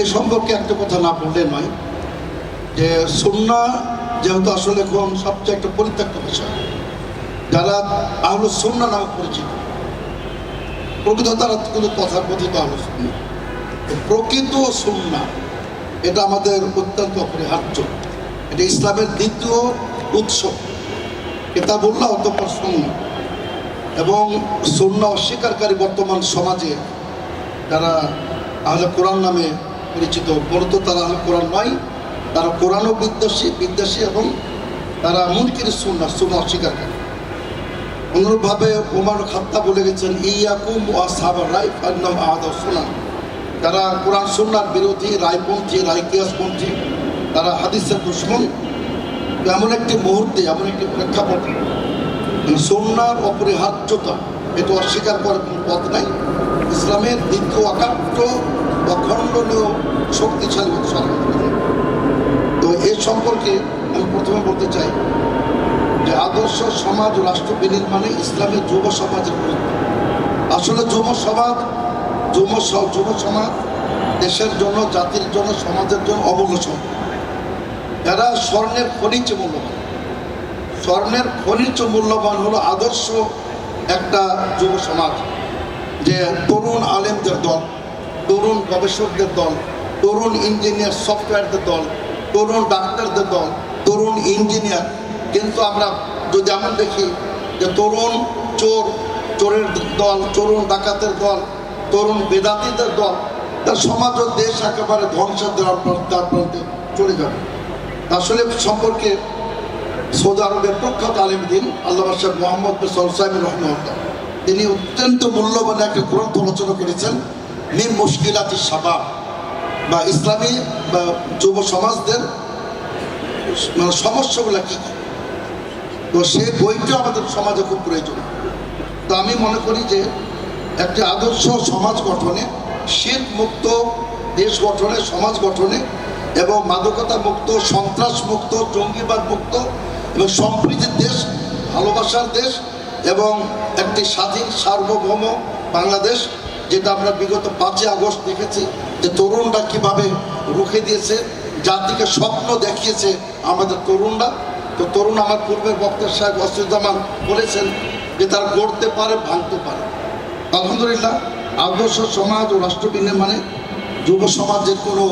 এ সম্পর্কে একটা কথা না বললে নয় যে সুন্না যেহেতু আসলে এখন সবচেয়ে একটা পরিত্যক্ত বিষয়, যারা আহল সুন্না নামে পরিচিত, প্রকৃত তারা কিন্তু তথাকথিত আহল সুন্না। প্রকৃত সুন্না, এটা আমাদের অত্যন্ত অপরিহার্য। এটা ইসলামের দ্বিতীয় উৎস এটা বললা অতঃপর সুন্না। এবং সুন্না অস্বীকারী বর্তমান সমাজে যারা আহলে কোরআন নামে পরিচিত মূলত তারা আহলে কোরআন নয়। তারা কোরআনও বিদ্বেষী বিদ্বেষী এবং তারা মুনকির সুন্না সুন্না অস্বীকার করে। অনুরূপভাবে ওমর খাত্তা বলে গেছেন, ইয়াকুম ওয়া সাহাবার রাই ফান্নাম আহাদ সুনান তারা কোরআন সুন্নার বিরোধী, রায়পন্থী, রায়কিয়াসপন্থী, তারা হাদিসের দুশ্মন। এমন একটি মুহূর্তে, এমন একটি প্রেক্ষাপটে সন্ন্যার অপরিহার্যতা, এটা অস্বীকার করার কোনো পথ নাই। ইসলামের দ্বিতীয় অকাট্য অখণ্ডনীয় শক্তিশালী আলহামদুলিল্লাহ। তো এ সম্পর্কে আমি প্রথমে বলতে চাই যে আদর্শ সমাজ রাষ্ট্র বিনির্মাণে ইসলামের যুব সমাজের গুরুত্ব। আসলে যুব সমাজ, যুব যুব সমাজ দেশের জন্য, জাতির জন্য, সমাজের জন্য অমূল্য এরা স্বর্ণের খনিজ মূল্যবান। স্বর্ণের খনিজ মূল্যবান হলো আদর্শ একটা যুব সমাজ, যে তরুণ আলেমদের দল। তরুণ গবেষকদের দল, তরুণ ইঞ্জিনিয়ার সফটওয়্যারদের দল, তরুণ ডাক্তারদের দল, তরুণ ইঞ্জিনিয়ার কিন্তু আমরা যদি এমন দেখি যে তরুণ চোর, চোরের দল, তরুণ ডাকাতের দল, তরুণ বেদাতিদের দল, তার সমাজ ও দেশ একেবারে ধ্বংসের দ্বার দ্বার প্রান্তে চলে যাবে। আসলে সম্পর্কে সৌদি আরবের প্রখ্যাত আলিম দিন আল্লাহ সাহেব মোহাম্মদ সাহেব রহমতুল্লাহ তিনি অত্যন্ত মূল্যবান একটা গ্রন্থ রচনা করেছেন। মিন মুশকিলাতি সাবাব বা ইসলামী, বা যুব সমাজদের মানে সমস্যাগুলো কী? কী তো সেই বইটা আমাদের সমাজে খুব প্রয়োজন। তো আমি মনে করি যে একটি আদর্শ সমাজ গঠনে, শীত মুক্ত দেশ গঠনে, সমাজ গঠনে এবং মাদকতা মুক্ত, সন্ত্রাস মুক্ত, জঙ্গিবাদ মুক্ত এবং সম্প্রীতির দেশ, ভালোবাসার দেশ এবং একটি স্বাধীন সার্বভৌম বাংলাদেশ যেটা আমরা বিগত পাঁচই আগস্ট দেখেছি, যে তরুণরা কীভাবে রুখে দিয়েছে, জাতিকে স্বপ্ন দেখিয়েছে আমাদের তরুণরা। তো তরুণ আমার পূর্বের বক্তা সাহেব অসুজ্জামান বলেছেন যে তারা গড়তে পারে, ভাঙতে পারে। আলহামদুলিল্লাহ, আদর্শ সমাজ ও রাষ্ট্র বিনির্মাণে যুব সমাজের কোনো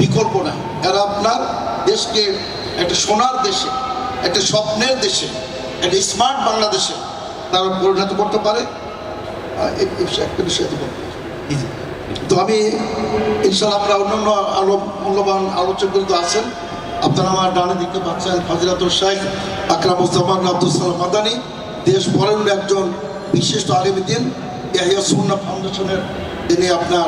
বিকল্প নাই। এরা আপনার দেশকে একটা সোনার দেশে, একটা স্বপ্নের দেশে, একটা স্মার্ট বাংলাদেশে তারা পরিণত করতে পারে। একটা বিষয় তো আমি ইনশাল্লাহ আমরা অন্যান্য আলো মূল্যবান আলোচকগুলো তো আছেন। আপনারা আমার ডানে দিকে পাচ্ছেন ফাজিলাতুল শেখ আকরামুজ্জামান আব্দুল সালাম মাদানি, দেশ বরেণ্য একজন বিশিষ্ট আলিমুদ্দিন, ইয়াহিয়া সুন্না ফাউন্ডেশনের তিনি আপনার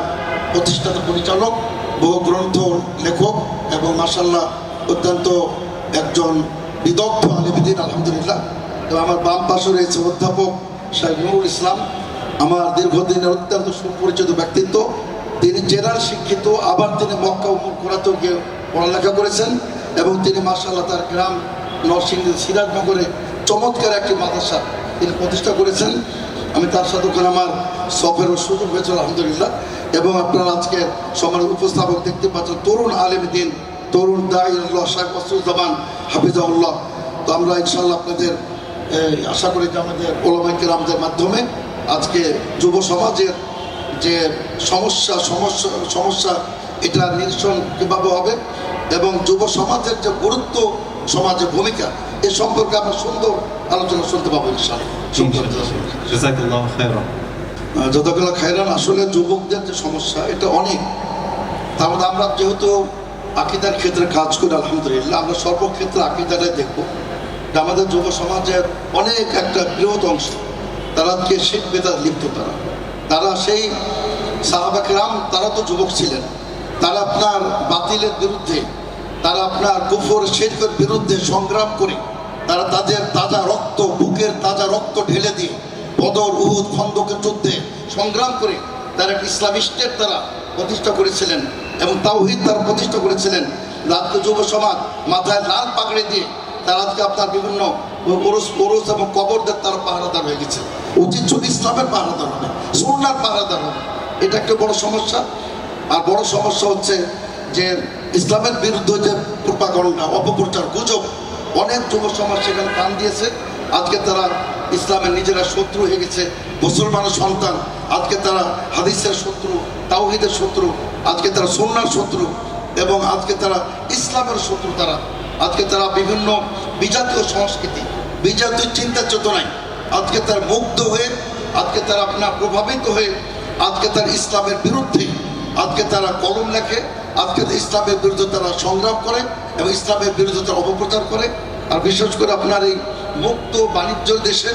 প্রতিষ্ঠাতা পরিচালক, বহু গ্রন্থ লেখক এবং মাসাল্লাহ অত্যন্ত একজন বিদগ্ধ আলিমুদ্দিন, আলহামদুলিল্লাহ। এবং আমার বাম পাশে রয়েছে অধ্যাপক শাহেখ নুরুল ইসলাম। আমার দীর্ঘদিনের অত্যন্ত সুপরিচিত ব্যক্তিত্ব, তিনি জেলার শিক্ষিত, আবার তিনি মক্কা উমর কোরাতেও গিয়ে পড়ালেখা করেছেন এবং তিনি মার্শাল্লাহ তার গ্রাম নরসিংদী সিরাজনগরে চমৎকার একটি মাদ্রাসা তিনি প্রতিষ্ঠা করেছেন। আমি তার সাথে ওখানে আমার সফরের সুযোগ হয়েছিল, আলহামদুলিল্লাহ। এবং আপনারা আজকে সমাজ উপস্থাপক দেখতে পাচ্ছেন তরুণ আলেম দিন, তরুণ দাইল্লাহ শাহ জামান হাফিজাউল্লাহ তো আমরা ইনশাল্লাহ আপনাদের আশা করি যে আমাদের ওলামাই কিরামদের মাধ্যমে আজকে যুব সমাজের যে সমস্যা সমস্যা সমস্যা এটা নিরসন কীভাবে হবে এবং যুব সমাজের যে গুরুত্ব সমাজের ভূমিকা এ সম্পর্কে আমরা সুন্দর আলোচনা শুনতে পাবো যতগুলো খায়রান। আসলে যুবকদের যে সমস্যা এটা অনেক। তার মধ্যে আমরা যেহেতু আকিদার ক্ষেত্রে কাজ করি আলহামদুলিল্লাহ আমরা সর্বক্ষেত্রে আকিদারে দেখব। আমাদের যুব সমাজের অনেক একটা বৃহৎ অংশ। তারা কে শিখ বেদার লিপ্ত তারা। তারা সেই সাহাবাক রাম তারা তো যুবক ছিলেন। তারা আপনার বাতিলের বিরুদ্ধে, তারা আপনার কুফর, শেরকের বিরুদ্ধে সংগ্রাম করে, তারা তাদের তাজা রক্ত, বুকের তাজা রক্ত ঢেলে দিয়ে বদর, উহুদ, খন্দকের যুদ্ধে সংগ্রাম করে তারা একটা ইসলামী তারা প্রতিষ্ঠা করেছিলেন এবং তাওহিদ তারা প্রতিষ্ঠা করেছিলেন। রাজ্য যুব সমাজ মাথায় লাল পাগড়ি দিয়ে তারা আজকে আপনার বিভিন্ন ওরস ওরস এবং কবরদের তারা পাহারাদার হয়ে গেছে। উচিত ছিল ইসলামের পাহারাদার হবে সুন্নার পাহারাদার হবে। এটা একটা বড় সমস্যা। আর বড় সমস্যা হচ্ছে যে ইসলামের বিরুদ্ধে যে প্রপাগণ্ডা অপপ্রচার, গুজব, অনেক যুব সমাজ সেখানে কান দিয়েছে। আজকে তারা ইসলামের নিজেরা শত্রু হয়ে গেছে। মুসলমানের সন্তান, আজকে তারা হাদিসের শত্রু, তাওহিদের শত্রু, আজকে তারা সন্ন্যার শত্রু এবং আজকে তারা ইসলামের শত্রু তারা। আজকে তারা বিভিন্ন বিজাতীয় সংস্কৃতি বিজাতীয় চিন্তা চেতনায় আজকে তার মুগ্ধ হয়ে, আজকে তারা আপনার প্রভাবিত হয়ে, আজকে তার ইসলামের বিরুদ্ধে, আজকে তারা কলম লেখে, আজকে ইসলামের বিরুদ্ধে তারা সংগ্রাম করে এবং ইসলামের বিরুদ্ধে তারা অপপ্রচার করে। আর বিশেষ করে আপনার এই মুক্ত বাণিজ্য দেশে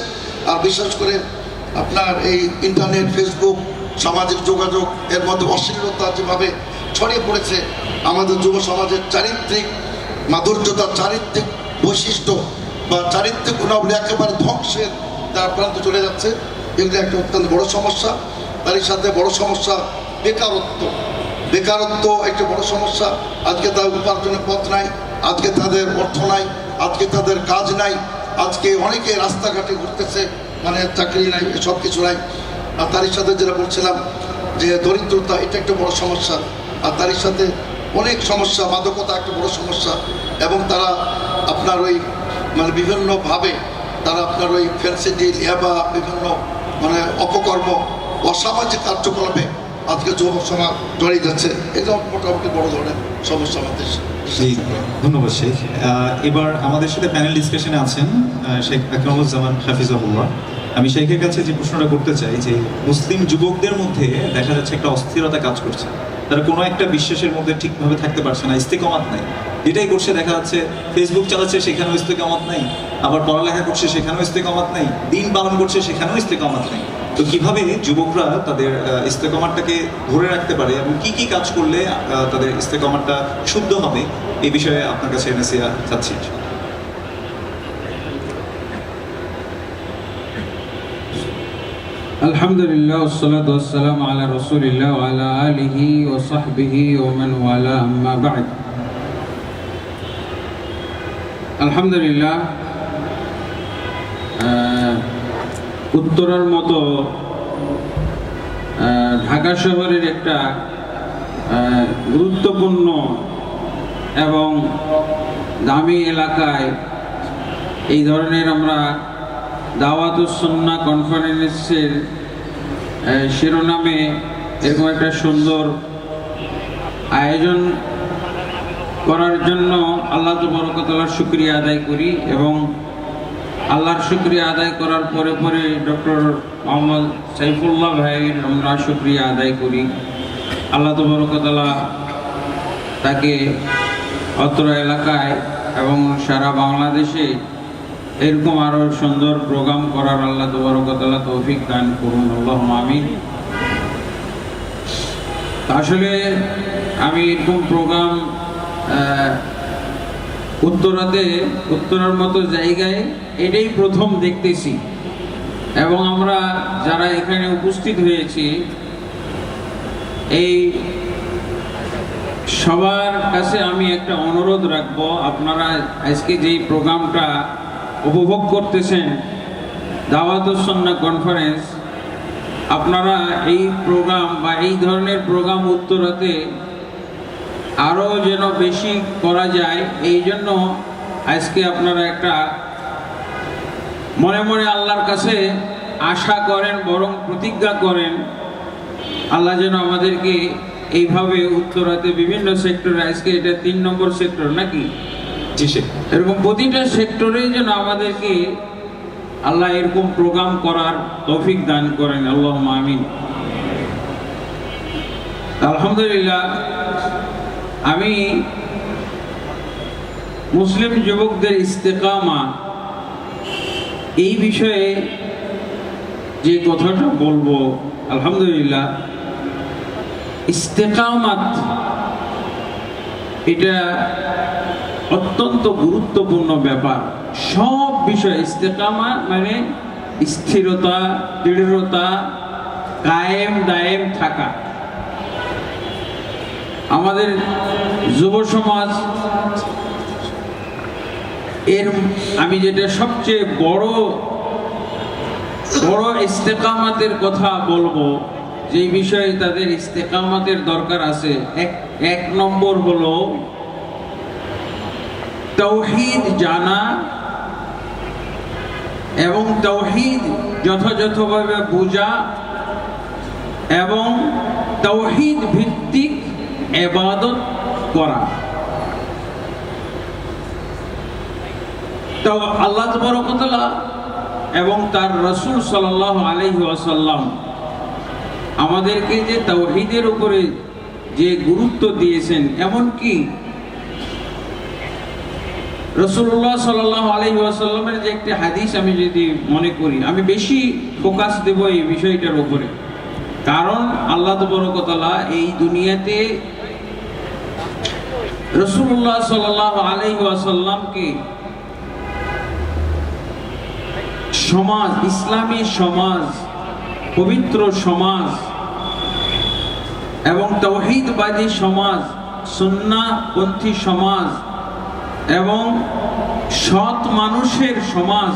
আর বিশেষ করে আপনার এই ইন্টারনেট, ফেসবুক, সামাজিক যোগাযোগ, এর মধ্যে অশ্লীলতা যেভাবে ছড়িয়ে পড়েছে, আমাদের যুব সমাজের চারিত্রিক মাধুর্যতা চারিত্রিক বৈশিষ্ট্য বা চারিত্রিক গুণাবলী একেবারে ধ্বংসের দ্বার প্রান্ত চলে যাচ্ছে, এগুলো একটা অত্যন্ত বড় সমস্যা। তারই সাথে বড় সমস্যা বেকারত্ব। বেকারত্ব একটা বড় সমস্যা। আজকে তার উপার্জনের পথ নাই, আজকে তাদের অর্থ নাই, আজকে তাদের কাজ নাই, আজকে অনেকে রাস্তাঘাটে ঘুরতেছে মানে চাকরি নাই সব কিছু নাই। আর তারই সাথে যেটা বলছিলাম যে দরিদ্রতা, এটা একটা বড় সমস্যা। আর তারই সাথে অনেক সমস্যা, মাদকতা একটা বড় সমস্যা। এবং তারা আপনার ওই মানে বিভিন্নভাবে তারা আপনার ওই ফেন্সি ডিল ইয়াবা বিভিন্ন মানে অপকর্ম, অসামাজিক কার্যকলাপে আজকে যুব সমাজ জড়িয়ে যাচ্ছে। এটা মোটামুটি বড় ধরনের সমস্যা আমাদের। জি, ধন্যবাদ শেখ। এবার আমাদের সাথে প্যানেল ডিসকাশনে আছেন শেখ আকরামুজ্জামান হাফিজাহুল্লাহ। আমি শেখের কাছে যে প্রশ্নটা করতে চাই যে, মুসলিম যুবকদের মধ্যে দেখা যাচ্ছে একটা অস্থিরতা কাজ করছে। তারা কোনো একটা বিশ্বাসের মধ্যে ঠিকভাবে থাকতে পারছে না ইস্তেকমাত নাই। যেটাই করছে দেখা যাচ্ছে ফেসবুক চালাচ্ছে সেখানেও ইস্তেকামাত নাই। আবার পড়ালেখা করছে সেখানেও ইস্তেকামাত নাই। দিন পালন করছে সেখানেও ইস্তেকামাত নেই। তো কীভাবে যুবকরা তাদের আহ, ইস্তেকামাতটাকে ধরে রাখতে পারে এবং কি কি কাজ করলে তাদের ইস্তেকামাতটা শুদ্ধ হবে এই বিষয়ে আপনার কাছে এনএসিয়া চাচ্ছি। আলহামদুলিল্লাহ ওসলাত ওসালাম আলা রসুলিল্লাহ আলা আলিহি ও সাহবিহি ওমান ওয়ালা আম্মা বাদ আলহামদুলিল্লাহ উত্তরার মতো ঢাকা শহরের একটা গুরুত্বপূর্ণ এবং দামি এলাকায় এই ধরনের আমরা দাওয়াতুসন্না কনফারেন্সের শিরোনামে এরকম একটা সুন্দর আয়োজন করার জন্য আল্লাহ তবরকতলার শুক্রিয়া আদায় করি এবং আল্লাহর শুক্রিয়া আদায় করার পরে পরে ডক্টর মোহাম্মদ সাইফুল্লাহ ভাইয়ের আমরা শুক্রিয়া আদায় করি। আল্লাহ তবরকতলা তাকে অত্র এলাকায় এবং সারা বাংলাদেশে এরকম আরও সুন্দর প্রোগ্রাম করার আল্লাহ তবরকতলা তৌফিক দান করুন আল্লাহ আমিন। আসলে আমি এরকম প্রোগ্রাম উত্তরাতে উত্তরার মতো জায়গায় এটাই প্রথম দেখতেছি। এবং আমরা যারা এখানে উপস্থিত হয়েছি, এই সবার কাছে আমি একটা অনুরোধ রাখব, আপনারা আজকে যেই প্রোগ্রামটা উপভোগ করতেছেন দাওয়াতুসন্না কনফারেন্স আপনারা এই প্রোগ্রাম বা এই ধরনের প্রোগ্রাম উত্তরাতে আরও যেন বেশি করা যায়, এই জন্য আজকে আপনারা একটা মনে মনে আল্লাহর কাছে আশা করেন, বরং প্রতিজ্ঞা করেন, আল্লাহ যেন আমাদেরকে এইভাবে উত্তরাতে বিভিন্ন সেক্টরে আজকে এটা তিন নম্বর সেক্টর নাকি? জি, শেখ। এরকম প্রতিটা সেক্টরে যেন আমাদেরকে আল্লাহ এরকম প্রোগ্রাম করার তৌফিক দান করেন। আল্লাহ আমিন। আলহামদুলিল্লাহ, আমি মুসলিম যুবকদের ইস্তেকামা এই বিষয়ে যে কথাটা বলব, আলহামদুলিল্লাহ, ইস্তেকামাত এটা অত্যন্ত গুরুত্বপূর্ণ ব্যাপার। সব বিষয় ইস্তেকামা মানে স্থিরতা, দৃঢ়তা, কায়েম, দায়েম থাকা। আমাদের যুব সমাজ এর আমি যেটা সবচেয়ে বড় বড় ইস্তেকামাতের কথা বলব যে বিষয়ে তাদের ইস্তেকামাতের দরকার আছে, এক এক নম্বর হলো তৌহিদ জানা এবং তৌহিদ যথাযথভাবে বোঝা এবং তৌহিদ ভিত্তিক এবাদত করা। তো আল্লাহ তবরকতলা এবং তার রসুল সাল্লাহ আলহি আসাল্লাম আমাদেরকে যে তৌহিদের উপরে যে গুরুত্ব দিয়েছেন, এমনকি রসুল্লাহ সাল্লাহ আলহি আসাল্লামের যে একটি হাদিস আমি যদি মনে করি, আমি বেশি ফোকাস দেব এই বিষয়টার উপরে। কারণ আল্লাহ তবরকতলা এই দুনিয়াতে রসুল্লাহ সাল্লাহ আলহি আসাল্লামকে সমাজ, ইসলামী সমাজ, পবিত্র সমাজ এবং তৌহিদবাদী সমাজ সুন্নাপন্থী সমাজ এবং সৎ মানুষের সমাজ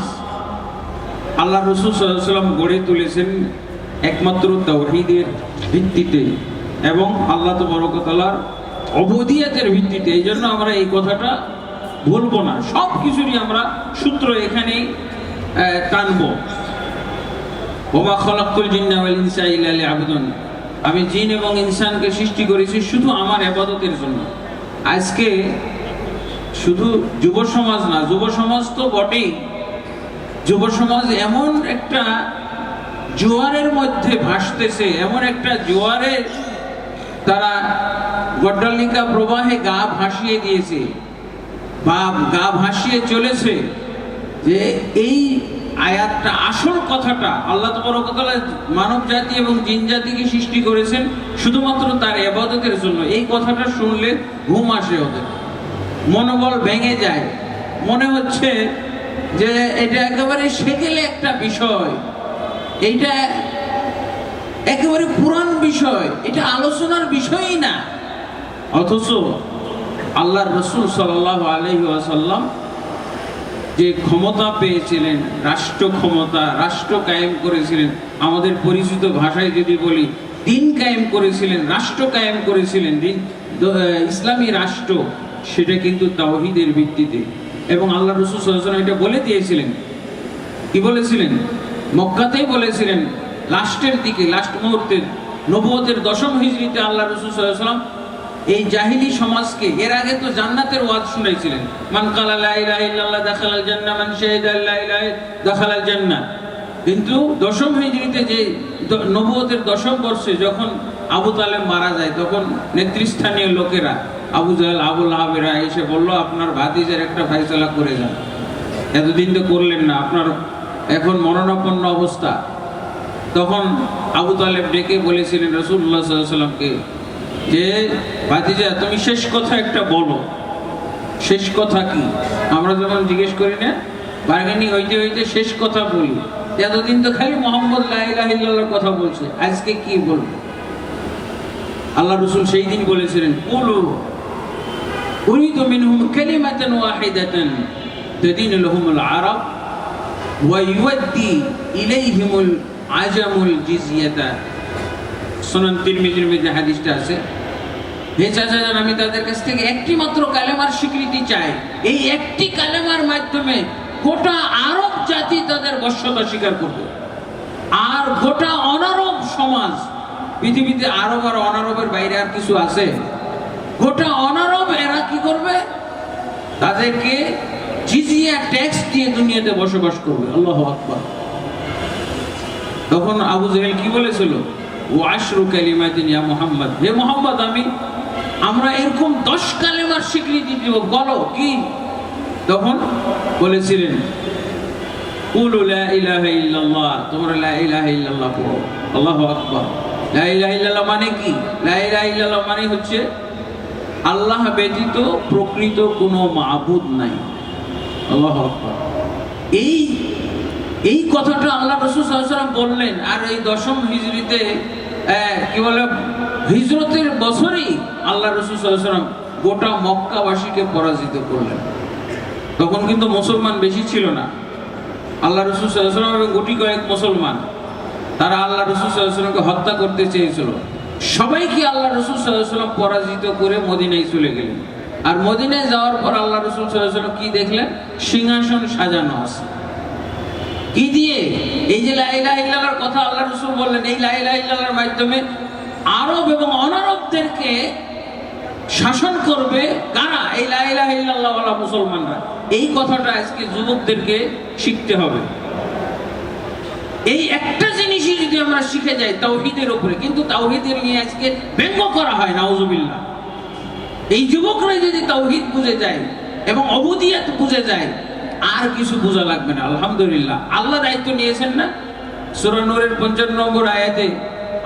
আল্লাহ রসুল সাল্লাম গড়ে তুলেছেন একমাত্র তৌহিদের ভিত্তিতে এবং আল্লাহ তবরকতালার অবধিয়াতের ভিত্তিতে। এই জন্য আমরা এই কথাটা বলব না। সব কিছুরই আমরা সূত্র এখানেই আহ, টানবো। ওমা খলাকুল জিন্না ওয়াল ইনসা ইল্লা লিয়াবুদুন। আমি জিন এবং ইনসানকে সৃষ্টি করেছি শুধু আমার আবাদতের জন্য। আজকে শুধু যুব সমাজ না, যুব সমাজ তো বটেই। যুব সমাজ এমন একটা জোয়ারের মধ্যে ভাসতেছে, এমন একটা জোয়ারে তারা গড্ডালিকা প্রবাহে গা ভাসিয়ে দিয়েছে, বা গা ভাসিয়ে চলেছে, যে এই আয়াতটা, আসল কথাটা আল্লাহ তবরকতলা মানব জাতি এবং জিন জাতিকে সৃষ্টি করেছেন শুধুমাত্র তার এবাদতের জন্য। এই কথাটা শুনলে ঘুম আসে ওদের। মনোবল ভেঙে যায়। মনে হচ্ছে যে এটা একেবারে সেকেলে একটা বিষয়। এইটা একেবারে পুরান বিষয়। এটা আলোচনার বিষয়ই না। অথচ আল্লাহ রসুল সাল্লাহ আলহি আসাল্লাম যে ক্ষমতা পেয়েছিলেন, রাষ্ট্র ক্ষমতা, রাষ্ট্র কায়েম করেছিলেন, আমাদের পরিচিত ভাষায় যদি বলি, দিন কায়েম করেছিলেন, রাষ্ট্র কায়েম করেছিলেন, দিন ইসলামী রাষ্ট্র। সেটা কিন্তু তাওহিদের ভিত্তিতে। এবং আল্লাহ রসুল এটা বলে দিয়েছিলেন। কি বলেছিলেন? মক্কাতেই বলেছিলেন, লাস্টের দিকে, লাস্ট মুহূর্তে, নবুয়তের দশম হিজরিতে আল্লাহ রসুল এই জাহিলি সমাজকে, এর আগে তো জান্নাতের ওয়াজ ইলাহা দাখালাল ইলাহা দাখালাল জান্নাহ। কিন্তু দশম হিজরিতে যে নবুয়তের দশম বর্ষে যখন আবু তালেব মারা যায়, তখন নেতৃস্থানীয় লোকেরা আবু জাহেল, আবুল আহাবেরা এসে বলল, আপনার ভাতিজের একটা ফাইসলা করে যান। এতদিন তো করলেন না, আপনার এখন মরণাপন্ন অবস্থা। তখন আবু তালেব ডেকে বলেছিলেন রসুল্লাহ সাল্লামকে যে ভাতিজা, তুমি শেষ কথা একটা বলো। শেষ কথা কি? আমরা যখন জিজ্ঞেস করি, না, বার্গেনিং হইতে হইতে শেষ কথা বলি। এতদিন তো খালি মোহাম্মদ লাহিল্লাহর কথা বলছে, আজকে কি বলব? আল্লাহ রসুল সেই দিন বলেছিলেন, কুলু أريد منهم كلمة واحدة تدين لهم العرب ويودي إليهم العجم الجزية সুনান তিরমিজির মধ্যে হাদিসটা আছে হে চাচা যান আমি তাদের কাছ থেকে একটি মাত্র কালেমার স্বীকৃতি চাই এই একটি কালেমার মাধ্যমে গোটা আরব জাতি তাদের বশ্যতা স্বীকার করবে আর গোটা অনারব সমাজ পৃথিবীতে আরব আর অনারবের বাইরে আর কিছু আছে গোটা অনারব এরা কি করবে? তাদেরকে জিজিয়া ট্যাক্স দিয়ে দুনিয়াতে বসবাস করবে। আল্লাহ আকবার। তখন আবু জাহেল কি বলেছিল? ও আশরু কালিমাতিন ইয়া মোহাম্মদ। হে মোহাম্মদ, আমি আমরা এরকম দশ কালেমার স্বীকৃতি দিব, বলো কি? তখন বলেছিলেন, কুলু লা ইলাহা ইল্লাল্লাহ। তোমরা লা ইলাহা ইল্লাল্লাহ পড়ো। আল্লাহু আকবার। লা ইলাহা ইল্লাল্লাহ মানে কি? লা ইলাহা ইল্লাল্লাহ মানে হচ্ছে আল্লাহ ব্যতীত প্রকৃত কোনো মাবুদ নাই। আল্লাহ এই এই কথাটা আল্লাহ রসুল সাল্লাম বললেন, আর এই দশম হিজড়িতে কি বলে, হিজরতের বছরই আল্লাহ রসুল সাল্লাম গোটা মক্কাবাসীকে পরাজিত করলেন। তখন কিন্তু মুসলমান বেশি ছিল না। আল্লাহ রসুল সাল্লাম গুটি কয়েক মুসলমান, তারা আল্লাহ রসুল সাল্লামকে হত্যা করতে চেয়েছিল। সবাইকে আল্লাহ রসুল সাল্লাম পরাজিত করে মদিনায় চলে গেলেন। আর মদিনায় যাওয়ার পর আল্লাহ রসুল সাল্লাম কি দেখলেন? সিংহাসন সাজানো আছে। কি দিয়ে? এই যে লাইলা ইল্লাহর কথা আল্লাহ রসুল বললেন, এই লাইলা ইল্লাহর মাধ্যমে আরব এবং অনারবদেরকে শাসন করবে কারা? এই লাইলা মুসলমানরা। এই কথাটা আজকে যুবকদেরকে শিখতে হবে। এই একটা জিনিসই যদি আমরা শিখে যাই তাওহিদের উপরে, কিন্তু তাওহিদের নিয়ে আজকে ব্যঙ্গ করা হয়, নাউজুবিল্লাহ। এই যুবকরা যদি তাওহিদ বুঝে যায় এবং অবুদিয়াত বুঝে যায়, আর কিছু বোঝা লাগবে না, আলহামদুলিল্লাহ। আল্লাহ দায়িত্ব নিয়েছেন না? সূরা নূরের পঞ্চান্ন নম্বর আয়াতে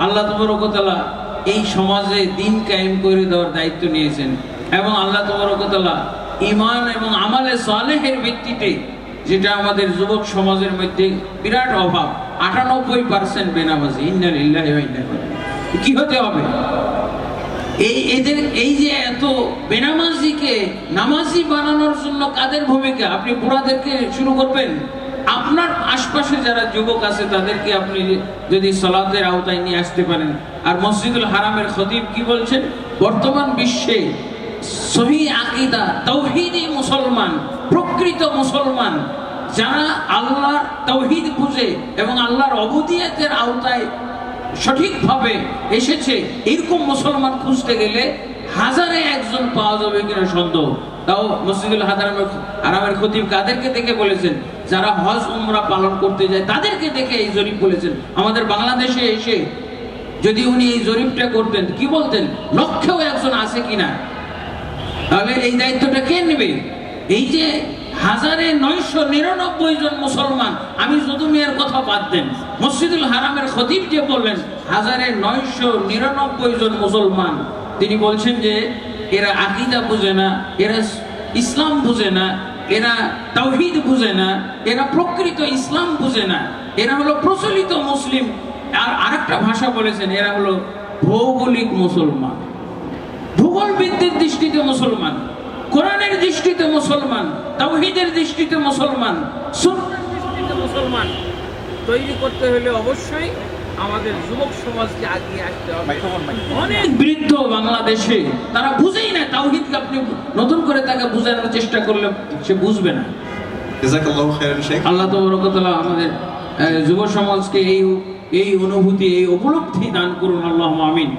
আল্লাহ তবরকতলা এই সমাজে দিন কায়েম করে দেওয়ার দায়িত্ব নিয়েছেন। এবং আল্লাহ তবরকতলা ইমান এবং আমালে সালেহের ভিত্তিতে, যেটা আমাদের যুবক সমাজের মধ্যে বিরাট অভাব আটানব্বই পার্সেন্ট বেনামাজি কি হতে হবে? এই এদের, এই যে এত বেনামাজিকে, নামাজি বানানোর জন্য কাদের ভূমিকা? আপনি বুড়াদেরকে শুরু করবেন? আপনার আশপাশে যারা যুবক আছে, তাদেরকে আপনি যদি সলাতের আওতায় নিয়ে আসতে পারেন। আর মসজিদুল হারামের খতিব কি বলছেন? বর্তমান বিশ্বে সহি আকিদা, তৌহিদি মুসলমান, প্রকৃত মুসলমান যারা আল্লাহর তৌহিদ বুঝে এবং আল্লাহর অবদিয়াতের আওতায় সঠিকভাবে এসেছে, এরকম মুসলমান খুঁজতে গেলে হাজারে একজন পাওয়া যাবে কিনা সন্দেহ। তাও মসজিদুল হাদারামের আরামের খতিব কাদেরকে দেখে বলেছেন, যারা হজ, উমরা পালন করতে যায় তাদেরকে দেখে এই জরিপ বলেছেন। আমাদের বাংলাদেশে এসে যদি উনি এই জরিপটা করতেন, কি বলতেন? লক্ষ্যেও একজন আছে কিনা? তাহলে এই দায়িত্বটা কে নেবে? এই যে হাজারে নয়শো নিরানব্বই জন মুসলমান। আমি যদু মেয়ের কথা বাদ দেন। মসজিদুল হারামের খতিব যে বললেন, হাজারে নয়শো নিরানব্বই জন মুসলমান। তিনি বলছেন যে, এরা আকিদা বুঝে না, এরা ইসলাম বুঝে না, এরা তাওহিদ বুঝে না, এরা প্রকৃত ইসলাম বুঝে না। এরা হলো প্রচলিত মুসলিম। আর আরেকটা ভাষা বলেছেন, এরা হলো ভৌগোলিক মুসলমান। ভূগোল বিদ্যের দৃষ্টিতে মুসলমান। কোরআনের দৃষ্টিতে মুসলমান তাওহীদের দৃষ্টিতে মুসলমান দৃষ্টিতে মুসলমান। তৈরি করতে হলে অবশ্যই আমাদের যুবক সমাজকে আগিয়ে আসতে হবে। অনেক বৃদ্ধ বাংলাদেশে তারা বুঝেই না তাওহীদকে আপনি নতুন করে তাকে বোঝানোর চেষ্টা করলে সে বুঝবে না। আল্লাহ তবরকতলা আমাদের যুব সমাজকে এই এই অনুভূতি এই উপলব্ধি দান করুন আল্লাহ আমিন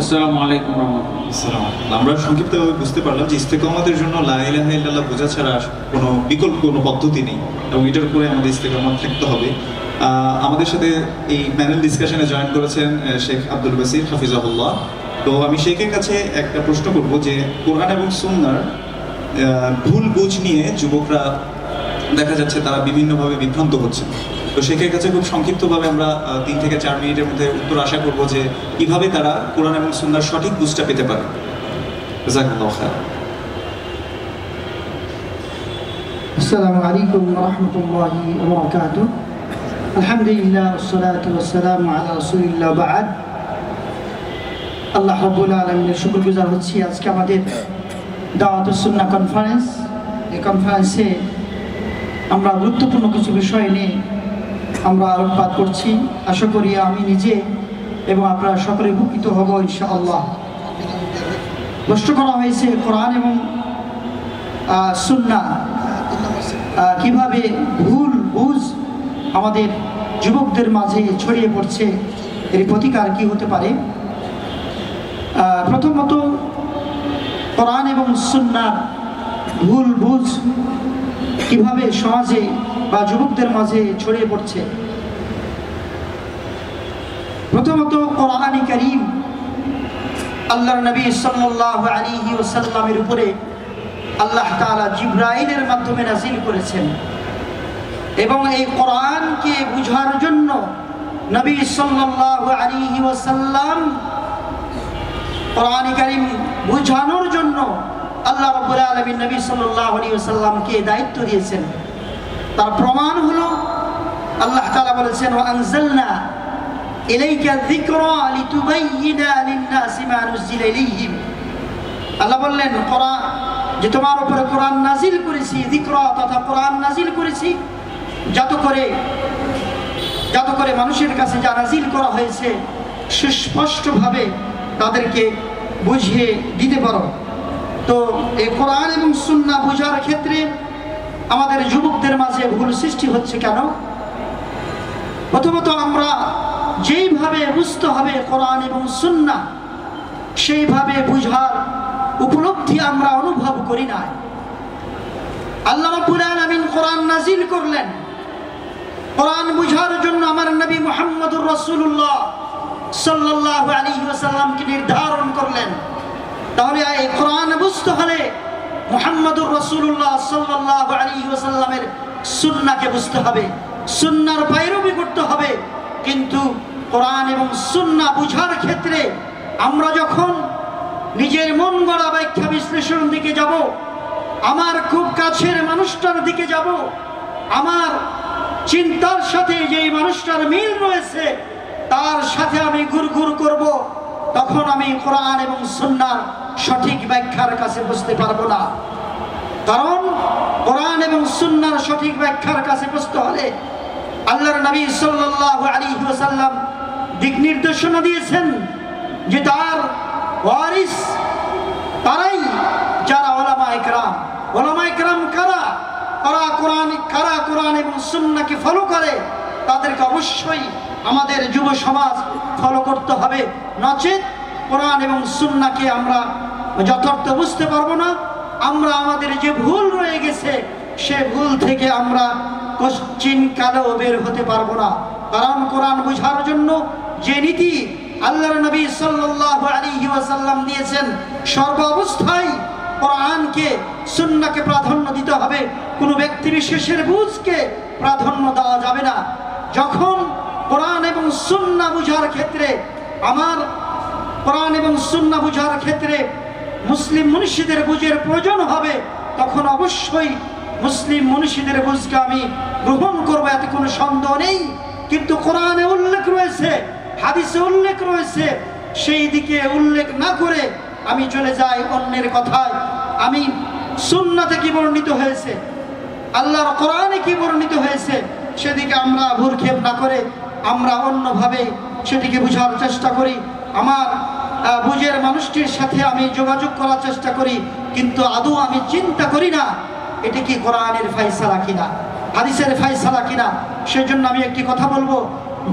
আসসালামু আলাইকুম রহমতুল্লাহ। আমরা সংক্ষিপ্তভাবে বুঝতে পারলাম যে ইস্তেকামাতের জন্য লা ইলাহা ইল্লাল্লাহ বোঝা ছাড়া কোনো বিকল্প কোনো পদ্ধতি নেই। এবং এটার উপরে আমাদের ইস্তেকামাত থাকতে হবে। আমাদের সাথে এই প্যানেল ডিসকাশনে জয়েন করেছেন শেখ আব্দুল বাসির হাফিজাহুল্লাহ। তো আমি শেখের কাছে একটা প্রশ্ন করব যে কোরআন এবং সুন্নার ভুল বুঝ নিয়ে যুবকরা দেখা যাচ্ছে তারা বিভিন্নভাবে বিভ্রান্ত হচ্ছে। তো শেখের কাছে খুব সংক্ষিপ্তভাবে আমরা আহ, তিন থেকে চার মিনিটের মধ্যে উত্তর আশা করব যে কিভাবে তারা কোরআন এবং সুন্নার সঠিক বুঝটা পেতে পারে জাজাকাল্লাহু খায়রান। السلام عليكم ورحمة الله وبركاته الحمد لله والصلاة والسلام على رسول الله بعد আল্লাহ রব্বুল আলমিনের শুক্র গুজার হচ্ছি আজকে আমাদের দাওয়াত সুন্না কনফারেন্স এই কনফারেন্সে আমরা গুরুত্বপূর্ণ কিছু বিষয় নিয়ে আমরা আলোকপাত করছি। আশা করি আমি নিজে এবং আপনারা সকলে উপকৃত হব ইনশাআল্লাহ। প্রশ্ন করা হয়েছে কোরআন এবং সুন্না। কীভাবে ভুল বুঝ আমাদের যুবকদের মাঝে ছড়িয়ে পড়ছে এর প্রতিকার কি হতে পারে? প্রথমত কোরআন এবং সুন্নার ভুল বুঝ কীভাবে সমাজে বা যুবকদের মাঝে ছড়িয়ে পড়ছে। প্রথমত কোরআনী করিম আল্লাহর নবী সাল্লাল্লাহু আলাইহি ওয়াসাল্লামের উপরে আল্লাহ তাআলা জিব্রাইলের মাধ্যমে নাজিল করেছেন। এবং এই কোরআনকে বুঝার জন্য নবী সাল্লাল্লাহু আলাইহি ওয়াসাল্লাম কোরআন কারীম বুঝানোর জন্য আল্লাহ রাব্বুল আলামিন নবী সাল্লাল্লাহু আলাইহি ওয়াসাল্লামকে দায়িত্ব দিয়েছেন। তার প্রমাণ হলো, আল্লাহ তাআলা বলেছেন ওয়া আনজালনা ইলাইকা যিকরা লিতুবাইয়িনা বললেন, কোরআন, যে তোমার কোরআন নাজিল করেছি তথা কোরআন নাজিল করেছি, যাতে করে যাতে করে মানুষের কাছে যা নাজিল করা হয়েছে, সুস্পষ্টভাবে তাদেরকে বুঝিয়ে দিতে পারো। তো এই কোরআন এবং সুন্না বোঝার ক্ষেত্রে আমাদের যুবকদের মাঝে ভুল সৃষ্টি হচ্ছে কেন? প্রথমত আমরা যেইভাবে বুঝতে হবে কোরআন এবং সুন্না সেইভাবে বুঝার উপলব্ধি আমরা অনুভব করি না করলেন। কোরআন বুঝার জন্য আমার নবী নির্ধারণ করলেন। তাহলে এই কোরআন বুঝতে হলে মুহাম্মদুর রাসূলুল্লাহ সাল্লাল্লাহু আলাইহি ওয়াসাল্লামের সুন্নাহকে বুঝতে হবে। সুন্নাহর পায়রবি করতে হবে। কিন্তু কোরআন এবং সুন্নাহ বুঝার ক্ষেত্রে আমরা যখন নিজের মন গড়া ব্যাখ্যা বিশ্লেষণ দিকে যাব, আমার খুব কাছের মানুষটার দিকে যাব, আমার চিন্তার সাথে যেই মানুষটার মিল রয়েছে, তার সাথে আমি ঘুর করব তখন আমি কোরআন এবং সুন্নার সঠিক ব্যাখ্যার কাছে বুঝতে পারব না। কারণ কোরআন এবং সুন্নার সঠিক ব্যাখ্যার কাছে বুঝতে হলে আল্লাহর নবী সাল্লাল্লাহু আলাইহি ওয়াসাল্লাম দিক নির্দেশনা দিয়েছেন যে তার ওয়ারিস তারাই যারা ওলামা একরাম। ওলামা একরাম কারা? কারা কোরআন কারা কোরআন এবং সুন্নাকে ফলো করে? তাদেরকে অবশ্যই আমাদের যুব সমাজ ফলো করতে হবে। নচেত কোরআন এবং সুন্নাকে আমরা যথার্থ বুঝতে পারব না। আমরা আমাদের যে ভুল রয়ে গেছে, সে ভুল থেকে আমরা কশ্চিন কালেও বের হতে পারব না। কারণ কোরআন বোঝার জন্য যে নীতি আল্লাহর নবী সাল্লাল্লাহু আলাইহি ওয়াসাল্লাম দিয়েছেন, সর্ব অবস্থায় কোরআনকে সুন্নাকে প্রাধান্য দিতে হবে। কোনো ব্যক্তি বিশেষের বুঝকে প্রাধান্য দেওয়া যাবে না। যখন কোরআন এবং সুন্নাহ বুঝার ক্ষেত্রে, আমার কোরআন এবং সুন্নাহ বুঝার ক্ষেত্রে মুসলিম মনীষীদের বুঝের প্রয়োজন হবে, তখন অবশ্যই মুসলিম মনীষীদের বুঝকে আমি গ্রহণ করব, এতে কোনো সন্দেহ নেই। কিন্তু কোরআনে উল্লেখ রয়েছে, হাদিসে উল্লেখ রয়েছে, সেই দিকে উল্লেখ না করে আমি চলে যাই অন্যের কথায়। আমি সুন্নাতে কি বর্ণিত হয়েছে? আল্লাহর কোরআনে কি বর্ণিত হয়েছে? সেদিকে আমরা ভুরক্ষেপ না করে আমরা অন্যভাবে সেটিকে বোঝার চেষ্টা করি। আমার বুঝের মানুষটির সাথে আমি যোগাযোগ করার চেষ্টা করি, কিন্তু আদৌ আমি চিন্তা করি না এটি কি কোরআনের ফাইসালা কিনা, হাদিসের ফাইসালা কিনা। সেজন্য আমি একটি কথা বলব।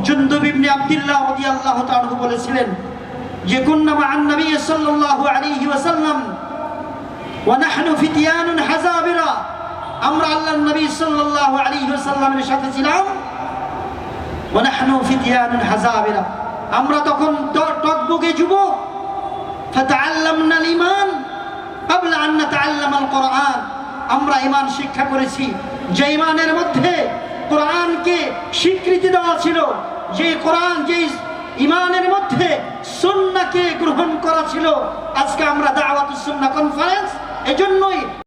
জুন্দুব ইবনে আব্দুল্লাহ রাদিয়াল্লাহু তাআলা বলেছিলেন, যে কুন্না মা নবী সাল্লাল্লাহু আলাইহি ওয়াসাল্লাম, ওয়া নাহনু ফিতিয়ানুন হাজাবিরা। আমরা আল্লাহ নবী সাল্লাল্লাহু আলাইহি ওয়াসাল্লামের সাথে ছিলাম। নাহনু ফিতিয়ানুন হাজাবিরা আমরা তখন ট- টকবগে যুবক। ঈমান ক্বাবলা আন নাতাআল্লামা আল কোরআন আমরা ঈমান শিক্ষা করেছি। যে ঈমানের মধ্যে কোরআনকে স্বীকৃতি দেওয়া ছিল, যে কোরআন, যে ঈমানের মধ্যে সুন্নাহকে গ্রহণ করা ছিল, আজকে আমরা দাওয়াতুস সুন্নাহ কনফারেন্স এজন্যই